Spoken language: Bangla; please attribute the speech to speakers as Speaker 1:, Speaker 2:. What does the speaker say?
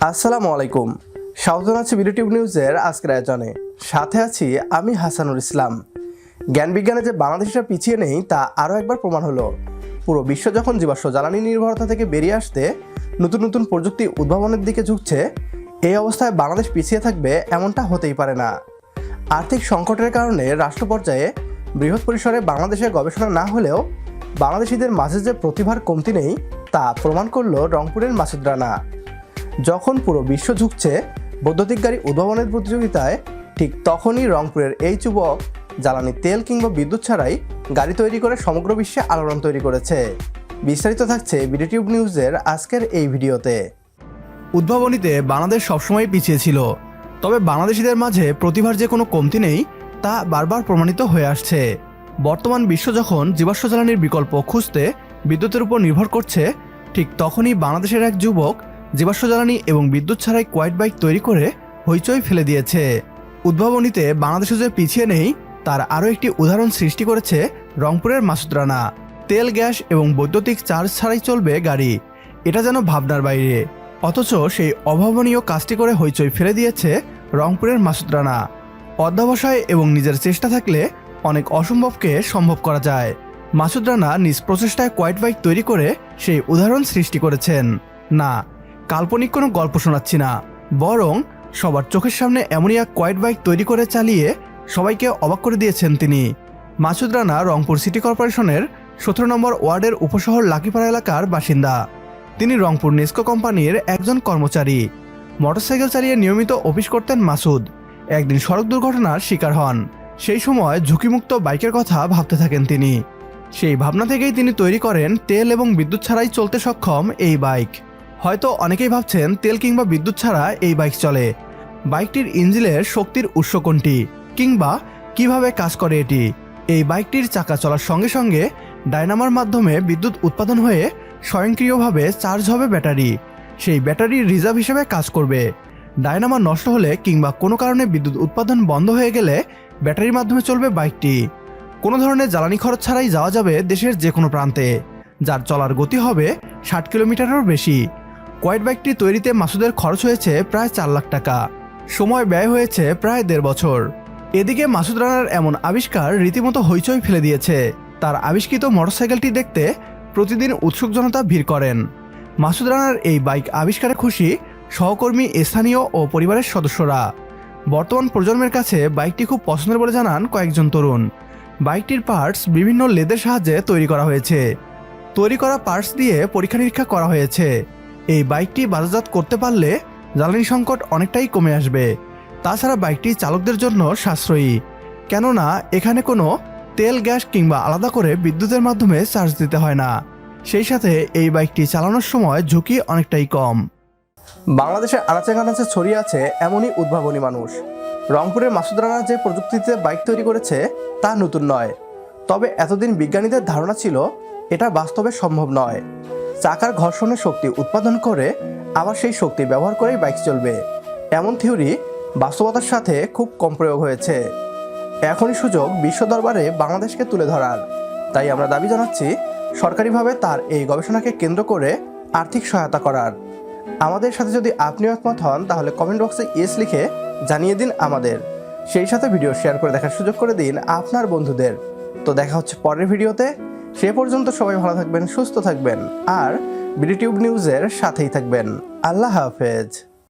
Speaker 1: আসসালামু আলাইকুম। স্বাগত আছি বিডিটিউব নিউজের আজকের আয়োজনে। সাথে আছি আমি হাসানুল ইসলাম। জ্ঞান বিজ্ঞানে যে বাংলাদেশটা পিছিয়ে নেই, তা আরও একবার প্রমাণ হলো। পুরো বিশ্ব যখন জীবাশ্ম জ্বালানি নির্ভরতা থেকে বেরিয়ে আসতে নতুন নতুন প্রযুক্তি উদ্ভাবনের দিকে ঝুঁকছে, এই অবস্থায় বাংলাদেশ পিছিয়ে থাকবে এমনটা হতেই পারে না। আর্থিক সংকটের কারণে রাষ্ট্র পর্যায়ে বৃহৎ পরিসরে বাংলাদেশে গবেষণা না হলেও বাংলাদেশিদের মাঝে যে প্রতিভার কমতি নেই, তা প্রমাণ করল রংপুরের মাসুদ রানা। যখন পুরো বিশ্ব ঝুঁকছে বৈদ্যুতিক গাড়ি উদ্ভাবনের প্রতিযোগিতায় ঠিক তখনই রংপুরের এই যুবক জ্বালানি তেল কিংবা বিদ্যুৎ ছাড়াই গাড়ি তৈরি করে সমগ্র বিশ্বে আলোড়ন তৈরি করেছে। বিস্তারিত থাকছে বিডিটিউব নিউজের আজকের এই ভিডিওতে। উদ্ভাবনীতে বাংলাদেশ সবসময় পিছিয়ে ছিল, তবে বাংলাদেশিদের মাঝে প্রতিভার যে কোনো কমতি নেই, তা বারবার প্রমাণিত হয়ে আসছে। বর্তমান বিশ্ব যখন জীবাশ্ম জ্বালানির বিকল্প খুঁজতে বিদ্যুতের উপর নির্ভর করছে, ঠিক তখনই বাংলাদেশের এক যুবক জীবাশ্ম জ্বালানি এবং বিদ্যুৎ ছাড়াই কোয়াইট বাইক তৈরি করে হইচই ফেলে দিয়েছে। উদ্ভাবনীতে বাংলাদেশে যে পিছিয়ে নেই, তার আরও একটি উদাহরণ সৃষ্টি করেছে রংপুরের মাসুদ রানা। তেল, গ্যাস এবং বৈদ্যুতিক চার্জ ছাড়াই চলবে গাড়ি। এটা যেন ভাবনার বাইরে। অথচ সেই অভাবনীয় কাজটি করে হইচই ফেলে দিয়েছে রংপুরের মাসুদ রানা। অধ্যাবসায় এবং নিজের চেষ্টা থাকলে অনেক অসম্ভবকে সম্ভব করা যায়। মাসুদ রানা নিজ প্রচেষ্টায় কোয়াইট বাইক তৈরি করে সেই উদাহরণ সৃষ্টি করেছেন। না কাল্পনিক কোনো গল্প শোনাচ্ছি না। বরং সবার চোখের সামনে এমনই এক কোয়াইট বাইক তৈরি করে চালিয়ে সবাইকে অবাক করে দিয়েছেন তিনি। মাসুদ রানা, রংপুর সিটি কর্পোরেশনের সতেরো নম্বর ওয়ার্ডের উপশহর লাকিপাড়া এলাকার বাসিন্দা। তিনি রংপুর নেস্কো কোম্পানির একজন কর্মচারী। মোটরসাইকেল চালিয়ে নিয়মিত অফিস করতেন মাসুদ। একদিন সড়ক দুর্ঘটনার শিকার হন। সেই সময় ঝুঁকিমুক্ত বাইকের কথা ভাবতে থাকেন তিনি। সেই ভাবনা থেকেই তিনি তৈরি করেন তেল এবং বিদ্যুৎ ছাড়াই চলতে সক্ষম এই বাইক। হয়তো অনেকেই ভাবছেন তেল কিংবা বিদ্যুৎ ছাড়া এই বাইক চলে। বাইকটির ইঞ্জিনের শক্তির উৎস কোনটি, কিংবা কীভাবে কাজ করে এটি? এই বাইকটির চাকা চলার সঙ্গে সঙ্গে ডায়নামার মাধ্যমে বিদ্যুৎ উৎপাদন হয়ে স্বয়ংক্রিয়ভাবে চার্জ হবে ব্যাটারি। সেই ব্যাটারি রিজার্ভ হিসেবে কাজ করবে। ডায়নামা নষ্ট হলে কিংবা কোনো কারণে বিদ্যুৎ উৎপাদন বন্ধ হয়ে গেলে ব্যাটারির মাধ্যমে চলবে বাইকটি। কোনো ধরনের জ্বালানি খরচ ছাড়াই যাওয়া যাবে দেশের যে কোনো প্রান্তে, যার চলার গতি হবে ষাট কিলোমিটারেরও বেশি। কোয়াইট বাইকটি তৈরিতে মাসুদের খরচ হয়েছে প্রায় চার লাখ টাকা। সময় ব্যয় হয়েছে প্রায় দেড় বছর। এদিকে মাসুদ রানার এমন আবিষ্কার রীতিমতো হইচই ফেলে দিয়েছে। তার আবিষ্কৃত মোটরসাইকেলটি দেখতে প্রতিদিন উৎসুক জনতা ভিড় করেন। মাসুদ রানার এই বাইক আবিষ্কারে খুশি সহকর্মী, স্থানীয় ও পরিবারের সদস্যরা। বর্তমান প্রজন্মের কাছে বাইকটি খুব পছন্দের বলে জানান কয়েকজন তরুণ। বাইকটির পার্টস বিভিন্ন লেদের সাহায্যে তৈরি করা হয়েছে। তৈরি করা পার্টস দিয়ে পরীক্ষা নিরীক্ষা করা হয়েছে। এই বাইকটি বাজারজাত করতে পারলে জ্বালানি সংকট অনেকটাই কমে আসবে। তাছাড়া বাইকটি চালকদের জন্য সাশ্রয়ী। কেননা, এখানে কোনো তেল, গ্যাস কিংবা আলাদা করে বিদ্যুতের মাধ্যমে চার্জ দিতে হয় না। সেই সাথে এই বাইকটি চালানোর সময় ঝুঁকি অনেকটাই কম। বাংলাদেশের আনাচে কানাচে ছড়িয়ে আছে এমনই উদ্ভাবনী মানুষ। রংপুরের মাসুদ রানা যে প্রযুক্তিতে বাইক তৈরি করেছে তা নতুন নয়। তবে এতদিন বিজ্ঞানীদের ধারণা ছিল এটা বাস্তবে সম্ভব নয়। চাকার ঘর্ষণের শক্তি উৎপাদন করে আবার সেই শক্তি ব্যবহার করেই বাইক চলবে। এমন থিওরি বাস্তবতার সাথে খুব কম প্রয়োগ হয়েছে। এখনই সুযোগ বিশ্ব দরবারে বাংলাদেশকে তুলে ধরার। তাই আমরা দাবি জানাচ্ছি, সরকারিভাবে তার এই গবেষণাকে কেন্দ্র করে আর্থিক সহায়তা করার। আমাদের সাথে যদি আপনিও একমত হন, তাহলে কমেন্ট বক্সে ইয়েস লিখে জানিয়ে দিন আমাদের। সেই সাথে ভিডিও শেয়ার করে দেখার সুযোগ করে দিন আপনার বন্ধুদের। তো দেখা হচ্ছে পরের ভিডিওতে। সে পর্যন্ত সবাই ভালো থাকবেন সুস্থ থাকবেন। আর বিডিটিউব নিউজের সাথেই থাকবেন। আল্লাহ হাফেজ।